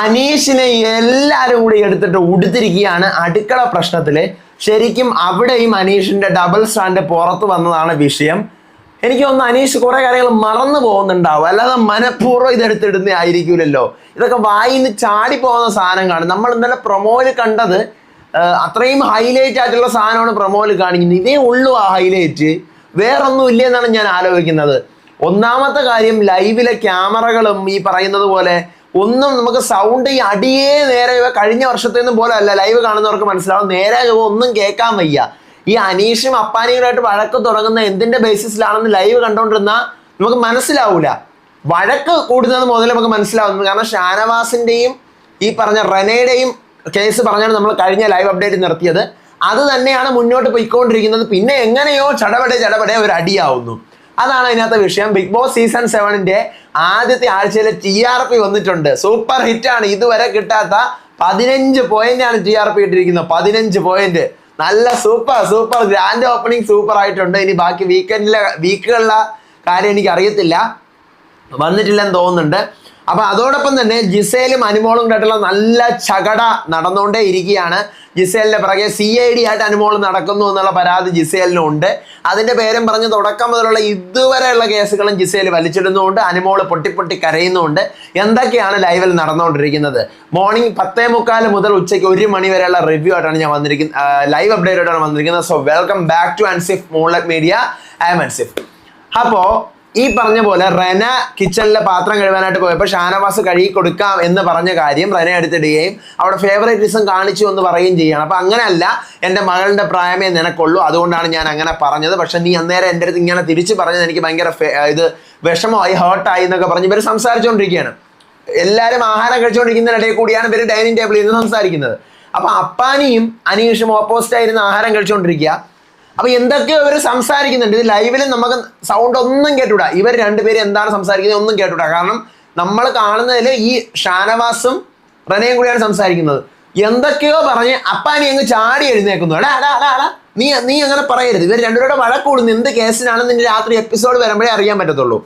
അനീഷിനെ എല്ലാവരും കൂടി എടുത്തിട്ട് ഉടുത്തിരിക്കുകയാണ് അടുക്കള പ്രശ്നത്തിൽ. ശരിക്കും അവിടെയും അനീഷിന്റെ ഡബിൾ സ്റ്റാൻഡ് പുറത്തു വന്നതാണ് വിഷയം. എനിക്ക് തോന്നുന്നു അനീഷ് കുറെ കാര്യങ്ങൾ മറന്നു പോകുന്നുണ്ടാവും. അല്ലാതെ മനഃപൂർവം ഇതെടുത്തിടുന്ന ആയിരിക്കൂലല്ലോ. ഇതൊക്കെ വായിന്ന് ചാടി പോകുന്ന സാധനങ്ങളാണ്. നമ്മൾ ഇന്നലെ പ്രൊമോയിൽ കണ്ടത് അത്രയും ഹൈലൈറ്റ് ആയിട്ടുള്ള സാധനമാണ് പ്രൊമോയിൽ കാണിക്കുന്നത്. ഇതേ ഉള്ളൂ ആ ഹൈലൈറ്റ് വേറൊന്നും ഇല്ല എന്നാണ് ഞാൻ ആലോചിക്കുന്നത്. ഒന്നാമത്തെ കാര്യം ലൈവിലെ ക്യാമറകളും ഈ പറയുന്നത് പോലെ ഒന്നും നമുക്ക് സൗണ്ട് ഈ അടിയേ നേരെ കഴിഞ്ഞ വർഷത്തേന്നും പോലെ അല്ല ലൈവ് കാണുന്നവർക്ക് മനസ്സിലാവും. നേരെ ഒന്നും കേൾക്കാൻ വയ്യ. ഈ അനീഷും അപ്പാനിയുമായിട്ട് വഴക്ക് തുടങ്ങുന്ന എന്തിന്റെ ബേസിസിലാണെന്ന് ലൈവ് കണ്ടോണ്ടിരുന്ന നമുക്ക് മനസ്സിലാവൂല. വഴക്ക് കൂടുന്നത് മുതൽ നമുക്ക് മനസ്സിലാവുന്നു കാരണം ഷാനവാസിന്റെയും ഈ പറഞ്ഞ റനയുടെയും കേസ് പറഞ്ഞാണ് നമ്മൾ കഴിഞ്ഞ ലൈവ് അപ്ഡേറ്റ് നിർത്തിയത്. അത് തന്നെയാണ് മുന്നോട്ട് പോയിക്കൊണ്ടിരിക്കുന്നത്. പിന്നെ എങ്ങനെയോ ചടപടെ ചടപടെ ഒരു അടിയാവുന്നു അതാണ് അതിനകത്തെ വിഷയം. ബിഗ് ബോസ് സീസൺ സെവനിന്റെ ആദ്യത്തെ ആഴ്ചയിലെ ടി ആർ പി വന്നിട്ടുണ്ട്. സൂപ്പർ ഹിറ്റ് ആണ്. ഇതുവരെ കിട്ടാത്ത പതിനഞ്ച് പോയിന്റ് ആണ് ടി ആർ പി ഇട്ടിരിക്കുന്നത്. പതിനഞ്ച് പോയിന്റ് നല്ല super super grand opening super ആയിട്ടുണ്ട്. ഇനി ബാക്കി വീക്കെൻഡിലെ വീക്കുകളിലെ കാര്യം എനിക്ക് അറിയത്തില്ല വന്നിട്ടില്ലെന്ന് തോന്നുന്നുണ്ട്. അപ്പൊ അതോടൊപ്പം തന്നെ ജിസേലും അനുമോളും കൂടായിട്ടുള്ള നല്ല ചകട നടന്നുകൊണ്ടേ ഇരിക്കുകയാണ്. ജിസേലിന്റെ പിറകെ സി ഐ ഡി ആയിട്ട് അനുമോൾ നടക്കുന്നു എന്നുള്ള പരാതി ജിസേലിനുണ്ട് അതിന്റെ പേരും പറഞ്ഞ് തുടക്കം മുതലുള്ള ഇതുവരെയുള്ള കേസുകളും ജിസേൽ വലിച്ചിടുന്നുണ്ട് അനുമോൾ പൊട്ടി പൊട്ടി കരയുന്നുണ്ട് എന്തൊക്കെയാണ് ലൈവിൽ നടന്നുകൊണ്ടിരിക്കുന്നത്? മോർണിംഗ് പത്തേ മുക്കാൽ മുതൽ ഉച്ചയ്ക്ക് ഒരു മണി വരെയുള്ള റിവ്യൂ ആയിട്ടാണ് ഞാൻ വന്നിരിക്കുന്നത് ലൈവ് അപ്ഡേറ്റ് ആയിട്ടാണ് വന്നിരിക്കുന്നത്. So welcome back to Ansif മോൺലെറ്റ് media I M Ansif അപ്പോ ഈ പറഞ്ഞ പോലെ റെന കിച്ചണിലെ പാത്രം കഴുകാനായിട്ട് പോയപ്പോൾ ഷാനവാസ് കഴുകി കൊടുക്കാം എന്ന് പറഞ്ഞ കാര്യം റെന എടുത്തിടുകയും അവിടെ ഫേവറേറ്റിസം കാണിച്ചു എന്ന് പറയുകയും ചെയ്യണം. അപ്പൊ അങ്ങനെയല്ല എന്റെ മകളുടെ പ്രായമേ നിനക്കുള്ളൂ. അതുകൊണ്ടാണ് ഞാൻ അങ്ങനെ പറഞ്ഞത്. പക്ഷെ നീ അന്നേരം എന്റെ അടുത്ത് ഇങ്ങനെ തിരിച്ചു പറഞ്ഞത് എനിക്ക് ഭയങ്കര ഇത് വിഷമമായി ഹേർട്ടായി എന്നൊക്കെ പറഞ്ഞ് ഇവർ സംസാരിച്ചുകൊണ്ടിരിക്കുകയാണ് എല്ലാവരും ആഹാരം കഴിച്ചുകൊണ്ടിരിക്കുന്നതിനിടയിൽ കൂടിയാണ് ഇവർ ഡൈനിങ് ടേബിളിൽ നിന്ന് സംസാരിക്കുന്നത്. അപ്പൊ അപ്പാനിയും അനീഷും ഓപ്പോസിറ്റ് ആയിരുന്ന് ആഹാരം കഴിച്ചുകൊണ്ടിരിക്കുക അപ്പൊ എന്തൊക്കെയോ ഇവർ സംസാരിക്കുന്നുണ്ട്. ഇത് ലൈവിൽ നമുക്ക് സൗണ്ട് ഒന്നും കേട്ടൂടാ. ഇവർ രണ്ടുപേരും എന്താണ് സംസാരിക്കുന്നത് ഒന്നും കേട്ടൂടാ. കാരണം നമ്മൾ കാണുന്നതിൽ ഈ ഷാനവാസും റനയും കൂടിയാണ് സംസാരിക്കുന്നത്. എന്തൊക്കെയോ പറഞ്ഞ് അപ്പാനി അങ്ങ് ചാടി എഴുന്നേക്കുന്നു. എടാ എടാ എടാ എടാ നീ നീ അങ്ങനെ പറയരുത്. ഇവർ രണ്ടുപേരുടെ വഴക്കൂടുന്നു എന്ത് കേസിനാണെന്ന് നിന്റെ രാത്രി എപ്പിസോഡ് വരുമ്പോഴേ അറിയാൻ പറ്റത്തുള്ളൂ.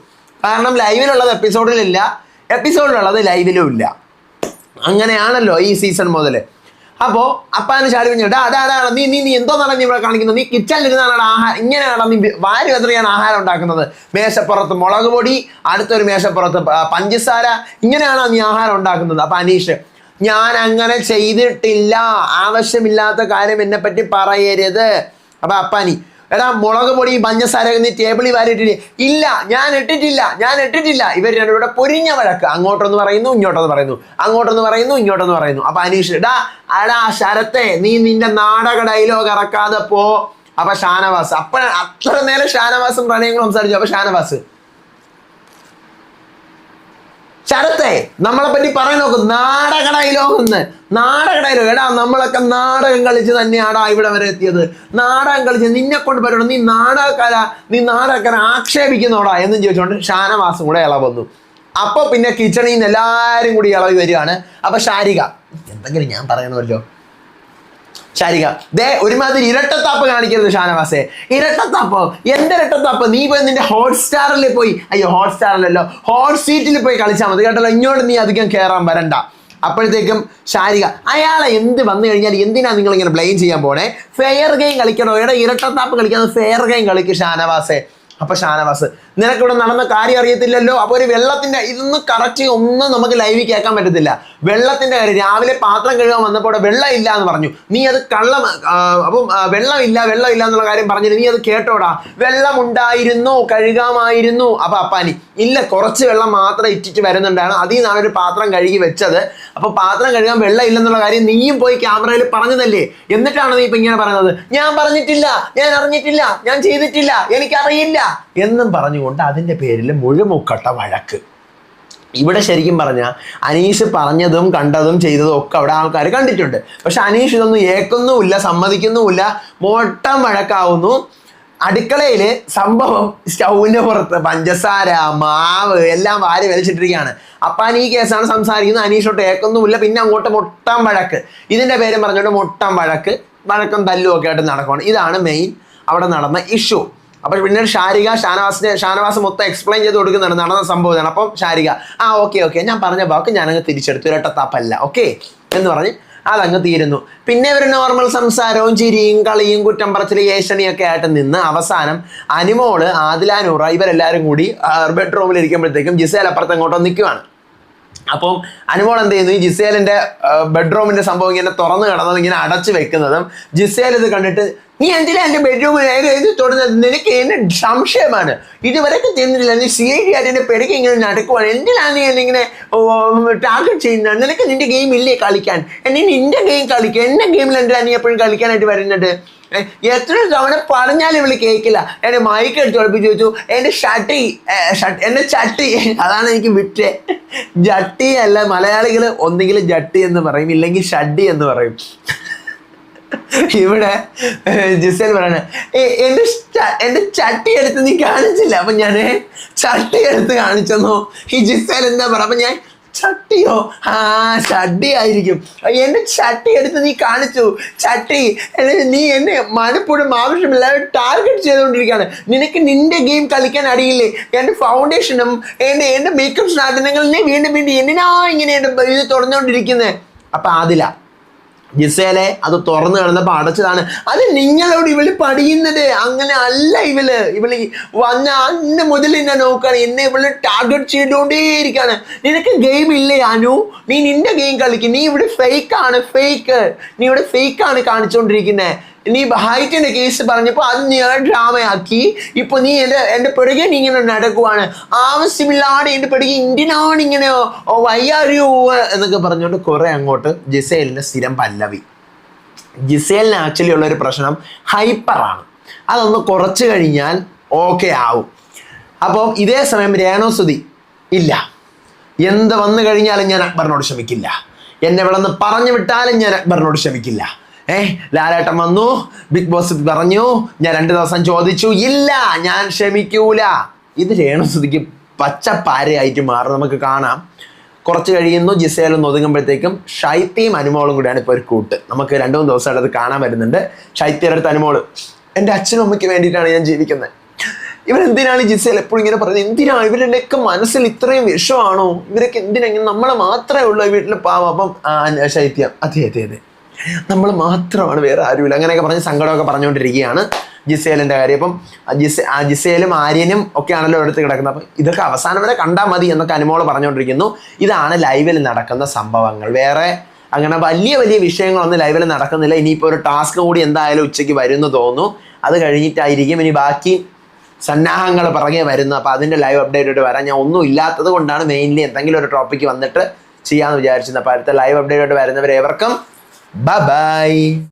കാരണം ലൈവിലുള്ളത് എപ്പിസോഡിലില്ല എപ്പിസോഡിലുള്ളത് ലൈവിലും ഇല്ല. അങ്ങനെയാണല്ലോ ഈ സീസൺ മുതൽ അപ്പോ അപ്പാന് ചാടി കുഞ്ഞു അതാ അതാണ് നീ നീ നീ എന്തോന്നാണ് നീ ഇവിടെ കാണിക്കുന്നത് നീ കിച്ചണിലിരുന്നാണ് ആഹാരം. ഇങ്ങനെയാണ് നീ വാരി വെതറിയാണ് ആഹാരം ഉണ്ടാക്കുന്നത്. മേശപ്പുറത്ത് മുളക് പൊടി അടുത്തൊരു മേശപ്പുറത്ത് പഞ്ചസാര. ഇങ്ങനെയാണ് നീ ആഹാരം ഉണ്ടാക്കുന്നത്? അപ്പൊ അനീഷ് ഞാൻ അങ്ങനെ ചെയ്തിട്ടില്ല. ആവശ്യമില്ലാത്ത കാര്യം എന്നെ പറ്റി പറയരുത്. അപ്പൊ അപ്പാനി എടാ മുളക് പൊടി പഞ്ചസാര നീ ടേബിളിൽ വാരിട്ടില്ല ഇല്ല ഞാൻ ഇട്ടിട്ടില്ല ഞാൻ ഇട്ടിട്ടില്ല. ഇവർ രണ്ടുപേരുടെ പൊരിഞ്ഞ വഴക്ക്. അങ്ങോട്ടൊന്ന് പറയുന്നു ഇങ്ങോട്ടൊന്ന് പറയുന്നു. അങ്ങോട്ടൊന്ന് പറയുന്നു ഇങ്ങോട്ടൊന്ന് പറയുന്നു. അപ്പൊ അനീഷ് എടാ അടാ ശരത്തെ നീ നിന്റെ നാടക ഡയലോഗ് ഇറക്കാതെ പോ. അപ്പൊ ഷാനവാസ് അപ്പഴ അത്ര നേരം ഷാനവാസും പ്രണയങ്ങളും സംസാരിച്ചു. അപ്പൊ ഷാനവാസ് ശരത്തെ നമ്മളെ പറ്റി പറയാൻ നോക്കും. നാടക ഡയലോഗ് എടാ നമ്മളൊക്കെ നാടകം കളിച്ച് തന്നെയാടാ ഇവിടെ വരെ എത്തിയത്. നാടകം കളിച്ച് നിന്നെ കൊണ്ട് പറയണം നീ നാടകക്കാര. നീ നാടകക്കാര ആക്ഷേപിക്കുന്നോടാ എന്നും ചോദിച്ചുകൊണ്ട് ഷാനവാസും കൂടെ ഇളവന്നു അപ്പോൾ പിന്നെ കിച്ചണിൽ നിന്ന് എല്ലാരും കൂടി ഇളവി വരികയാണ്. അപ്പോൾ ഷാരിക എന്തെങ്കിലും ഞാൻ പറയണമല്ലോ. ശാരിക. ദേ ഒരുമാതിരി ഇരട്ടത്താപ്പ് കാണിക്കരുത് ഷാനവാസെ. ഇരട്ടത്താപ്പ്. എന്റെ ഇരട്ടത്താപ്പ്? നീ പോയി നിന്റെ ഹോട്ട്സ്റ്റാറിൽ പോയി. അയ്യോ ഹോട്ട്സ്റ്റാറിലല്ലോ ഹോട്ട് സീറ്റിൽ പോയി കളിച്ചാൽ മതി കേട്ടല്ലോ. ഇങ്ങോട്ട് നീ അധികം കയറാൻ വരണ്ട. അപ്പോഴത്തേക്കും ശാരിക അയാളെ എന്ത് വന്നു കഴിഞ്ഞാൽ എന്തിനാ നിങ്ങൾ ഇങ്ങനെ ബ്ലെയിം ചെയ്യാൻ പോണേ? ഫെയർ ഗെയിം കളിക്കണോ? എടാ ഇരട്ടത്താപ്പ് കളിക്കാതെ ഫെയർ ഗെയിം കളിക്കും ഷാനവാസെ. അപ്പൊ ഷാനവാസ് നിനക്കിവിടെ നടന്ന കാര്യം അറിയത്തില്ലല്ലോ? അപ്പൊ ഒരു വെള്ളത്തിന്റെ ഇതൊന്നും കറക്റ്റ് ഒന്നും നമുക്ക് ലൈവിൽ കേൾക്കാൻ പറ്റത്തില്ല. വെള്ളത്തിന്റെ കാര്യം. രാവിലെ പാത്രം കഴുകാൻ വന്നപ്പോൾ വെള്ളം ഇല്ല എന്ന് പറഞ്ഞു. നീ അത് കള്ളം അപ്പം വെള്ളം ഇല്ല വെള്ളം ഇല്ല എന്നുള്ള കാര്യം പറഞ്ഞിട്ട് നീ അത് കേട്ടോടാ. വെള്ളം ഉണ്ടായിരുന്നു കഴുകാമായിരുന്നു. അപ്പൊ അപ്പാനി ഇല്ല കുറച്ച് വെള്ളം മാത്രം ഇറ്റിട്ട് വരുന്നുണ്ടാണ്. അതിൽ നിന്നാണ് ഒരു പാത്രം കഴുകി വെച്ചത്. അപ്പൊ പാത്രം കഴുകാൻ വെള്ളം ഇല്ലെന്നുള്ള കാര്യം നീയും പോയി ക്യാമറയിൽ പറഞ്ഞതല്ലേ? എന്നിട്ടാണ് നീ ഇപ്പൊ ഇങ്ങനെ പറയുന്നത്. ഞാൻ പറഞ്ഞിട്ടില്ല ഞാൻ അറിഞ്ഞിട്ടില്ല ഞാൻ ചെയ്തിട്ടില്ല എനിക്കറിയില്ല എന്നും പറഞ്ഞുകൊണ്ട് അതിന്റെ പേരിൽ മുഴുമുക്കട്ട വഴക്ക്. ഇവിടെ ശരിക്കും പറഞ്ഞാൽ അനീഷ് പറഞ്ഞതും കണ്ടതും ചെയ്തതും ഒക്കെ അവിടെ ആൾക്കാർ കണ്ടിട്ടുണ്ട്. പക്ഷെ അനീഷ് ഇതൊന്നും ഏക്കൊന്നുമില്ല സമ്മതിക്കുന്നുമില്ല മോട്ടം വഴക്കാവുന്നു. അടുക്കളയിൽ സംഭവം സ്റ്റൗവിന്റെ പുറത്ത് പഞ്ചസാര മാവ് എല്ലാം വാരി വലിച്ചിട്ടിരിക്കുകയാണ്. അപ്പാൻ ഈ കേസാണ് സംസാരിക്കുന്നത്. അനീഷോട്ട് ഏക്കൊന്നുമില്ല പിന്നെ അങ്ങോട്ട് മുട്ടം വഴക്ക്. ഇതിന്റെ പേരും പറഞ്ഞുകൊണ്ട് മുട്ടം വഴക്ക് വഴക്കം തല്ലും ഒക്കെ ആയിട്ട് നടക്കുകയാണ് ഇതാണ് മെയിൻ അവിടെ നടന്ന ഇഷ്യൂ അപ്പൊ പിന്നെ ഷാരിക ഷാനവാസിന്റെ ഷാനവാസ് മൊത്തം എക്സ്പ്ലെയിൻ ചെയ്ത് കൊടുക്കുന്നുണ്ട് നടന്ന സംഭവമാണ്. അപ്പം ഷാരിക ആ ഓക്കെ ഓക്കെ ഞാൻ പറഞ്ഞ വാക്ക് ഞാനങ്ങ് തിരിച്ചെടുത്തു. ഇരട്ടത്താപ്പല്ല ഓക്കെ എന്ന് പറഞ്ഞ് അതങ്ങ് തീരുന്നു. പിന്നെ ഒരു നോർമൽ സംസാരവും ചിരിയും കളിയും കുറ്റം പറച്ചിലും ഏഷണിയൊക്കെ ആയിട്ട് നിന്ന് അവസാനം അനിമോൾ ആദിലാനൂറ ഇവരെല്ലാരും കൂടി ബെഡ്റൂമിൽ ഇരിക്കുമ്പോഴത്തേക്കും ജിസേൽ അപ്പുറത്ത് എങ്ങോട്ടോ നിൽക്കുവാണ്. അപ്പം അനുമോൾ എന്ത് ചെയ്യുന്നു? ഈ ജിസേലിന്റെ ബെഡ്റൂമിന്റെ സംഭവം ഇങ്ങനെ തുറന്നു കിടന്നത് ഇങ്ങനെ അടച്ചു വെക്കുന്നതും ജിസേൽ ഇത് കണ്ടിട്ട് നീ എന്തിനാ എന്റെ ബെഡ്റൂമിൽ തുടങ്ങുന്നത് നിനക്ക് എന്നെ സംശയമാണ്. ഇതുവരെ തിന്നില്ല നീ സി ഐ ഡി ആയിട്ട് എന്റെ പെടുക്കി ഇങ്ങനെ നടക്കുവാണ്. എന്തിനാണ് നീ എന്നെ ഇങ്ങനെ ടാർഗറ്റ് ചെയ്യുന്നത്? നിനക്ക് നിന്റെ ഗെയിം ഇല്ലേ കളിക്കാൻ? എന്നെ നിന്റെ ഗെയിം കളിക്കുക എന്റെ ഗെയിമിൽ എന്തിനാ നീ എപ്പോഴും കളിക്കാനായിട്ട് വരുന്നത്? ഏ, എത്ര തവണ പറഞ്ഞാലും ഇവൾ കേൾക്കില്ല എന്റെ മൈക്ക് എടുത്ത് ഉറപ്പിച്ച് ചോദിച്ചു എന്റെ ഷട്ടി എന്റെ ചട്ടി. അതാണ് എനിക്ക് വിറ്റേ. ജട്ടി അല്ല മലയാളികൾ ഒന്നുകിൽ ജട്ടി എന്ന് പറയും ഇല്ലെങ്കിൽ ഷഡി എന്ന് പറയും. ഇവിടെ ജിസൽ പറയണ പറയണേ "ഏ, എന്റെ എന്റെ ചട്ടി എടുത്ത് നീ കാണിച്ചില്ല. അപ്പൊ ഞാൻ ചട്ടി എടുത്ത് കാണിച്ചെന്നോ. ഈ ജിസൽ എന്താ പറ അപ്പൊ ഞാൻ ചട്ടിയോ? ആ ചട്ടി ആയിരിക്കും എന്നെ ചട്ടി എടുത്ത് നീ കാണിച്ചു. ചട്ടി നീ എന്നെ മനപ്പൂടും ആവശ്യമില്ലാതെ ടാർഗറ്റ് ചെയ്തുകൊണ്ടിരിക്കുകയാണ്. നിനക്ക് നിന്റെ ഗെയിം കളിക്കാൻ അറിയില്ലേ എന്റെ ഫൗണ്ടേഷനും എന്റെ എന്റെ മേക്കപ്പ് സാധനങ്ങളും നീ വീണ്ടും വീണ്ടും എന്തിനാ ഇങ്ങനെ ഇത് തുറന്നുകൊണ്ടിരിക്കുന്നത് അപ്പം അതില. ജിസേലെ അത് തുറന്നു കിടന്നപ്പോ അടച്ചതാണ്. അത് നിങ്ങളോട് ഇവൾ പഠിയുന്നത് അങ്ങനെ അല്ല ഇവൾ. ഇവൾ വന്ന അന്ന് മുതൽ എന്നെ നോക്കാണ്. എന്നെ ഇവൾ ടാർഗറ്റ് ചെയ്തുകൊണ്ടേയിരിക്കാണ്. നിനക്ക് ഗെയിം ഇല്ലേ അനു? നീ നിന്റെ ഗെയിം കളിക്കും. നീ ഇവിടെ ഫേക്ക് ആണ് ഫേക്ക് നീ ഇവിടെ ഫേക്ക് ആണ് കാണിച്ചുകൊണ്ടിരിക്കുന്നത് നീ ഹൈറ്റിന്റെ കേസ് പറഞ്ഞപ്പോൾ അത് നീ ഡ്രാമയാക്കി ഇപ്പൊ നീ എന്റെ എന്റെ പിറകെ നീ ഇങ്ങനെ നടക്കുവാണ്. ആവശ്യമില്ലാതെ എന്റെ പിറകെ ഇന്ത്യനാണ് ഇങ്ങനെ വയ്യാറിയോ എന്നൊക്കെ പറഞ്ഞുകൊണ്ട് കുറെ അങ്ങോട്ട് ജിസേലിന്റെ സ്ഥിരം പല്ലവി. ജിസേലിന് ആക്ച്വലി ഉള്ള ഒരു പ്രശ്നം ഹൈപ്പറാണ് അതൊന്ന് കുറച്ച് കഴിഞ്ഞാൽ ഓക്കെ ആവും. അപ്പോൾ ഇതേ സമയം രേണോസുതി ഇല്ല. എന്ത് വന്നു കഴിഞ്ഞാലും ഞാൻ അക്ബറിനോട് ക്ഷമിക്കില്ല. എന്നെ ഇവിടെ നിന്ന് പറഞ്ഞു വിട്ടാലും ഞാൻ അക്ബറിനോട് ക്ഷമിക്കില്ല. ഏ ലാലേട്ടൻ വന്നു. ബിഗ് ബോസ് പറഞ്ഞു. ഞാൻ രണ്ട് ദിവസം ചോദിച്ചു. ഇല്ല ഞാൻ ക്ഷമിക്കൂല. ഇത് രേണുസുതിക്ക് പച്ചപ്പാരയായിട്ട് മാറും. നമുക്ക് കാണാം. കുറച്ച് കഴിയുന്നു. ജിസേലും ഒതുങ്ങുമ്പോഴത്തേക്കും ഷൈത്തിയും അനുമോളും കൂടിയാണ് ഇപ്പോൾ ഒരു കൂട്ട്. നമുക്ക് രണ്ടു മൂന്ന് ദിവസമായിട്ട് അത് കാണാൻ വരുന്നുണ്ട്. ഷൈത്തിയുടെ അടുത്ത് അനുമോൾ എന്റെ അച്ഛനും അമ്മയ്ക്ക് വേണ്ടിയിട്ടാണ് ഞാൻ ജീവിക്കുന്നത്. ഇവരെന്തിനാണ് ഈ ജിസേൽ എപ്പോഴും ഇങ്ങനെ പറയുന്നത്? എന്തിനാണ് ഇവരുടെയൊക്കെ മനസ്സിൽ ഇത്രയും വിഷമാണോ? ഇവരൊക്കെ എന്തിനാ നമ്മളെ മാത്രമേ ഉള്ളൂ വീട്ടിൽ പാവം? അപ്പം ശൈത്യം അതെ അതെ അതെ. നമ്മൾ മാത്രമാണ് വേറെ ആരുമില്ല. അങ്ങനെയൊക്കെ പറഞ്ഞ് സങ്കടമൊക്കെ പറഞ്ഞുകൊണ്ടിരിക്കുകയാണ് ജിസേലിന്റെ കാര്യം. അപ്പം ജിസ് ജിസേലും ആര്യനും ഒക്കെ ആണല്ലോ എടുത്ത് കിടക്കുന്നത്. അപ്പം ഇതൊക്കെ അവസാനം വരെ കണ്ടാൽ മതി എന്നൊക്കെ അനുമോൾ പറഞ്ഞുകൊണ്ടിരിക്കുന്നു. ഇതാണ് ലൈവിൽ നടക്കുന്ന സംഭവങ്ങൾ. വേറെ അങ്ങനെ വലിയ വലിയ വിഷയങ്ങളൊന്നും ലൈവിൽ നടക്കുന്നില്ല. ഇനിയിപ്പോൾ ഒരു ടാസ്ക് കൂടി എന്തായാലും ഉച്ചയ്ക്ക് വരുമെന്ന് തോന്നുന്നു. അത് കഴിഞ്ഞിട്ടായിരിക്കും ഇനി ബാക്കി സന്നാഹങ്ങൾ പിറകെ വരുന്നു അപ്പോൾ അതിന്റെ ലൈവ് അപ്ഡേറ്റ് ആയിട്ട് വരാൻ ഞാൻ ഒന്നും ഇല്ലാത്തത് കൊണ്ടാണ് മെയിൻലി എന്തെങ്കിലും ഒരു ടോപ്പിക്ക് വന്നിട്ട് ചെയ്യാമെന്ന് വിചാരിച്ചിരുന്നത്. അപ്പോൾ അടുത്ത ലൈവ് അപ്ഡേറ്റ് ആയിട്ട് വരുന്നവരേവർക്കും Bye-bye!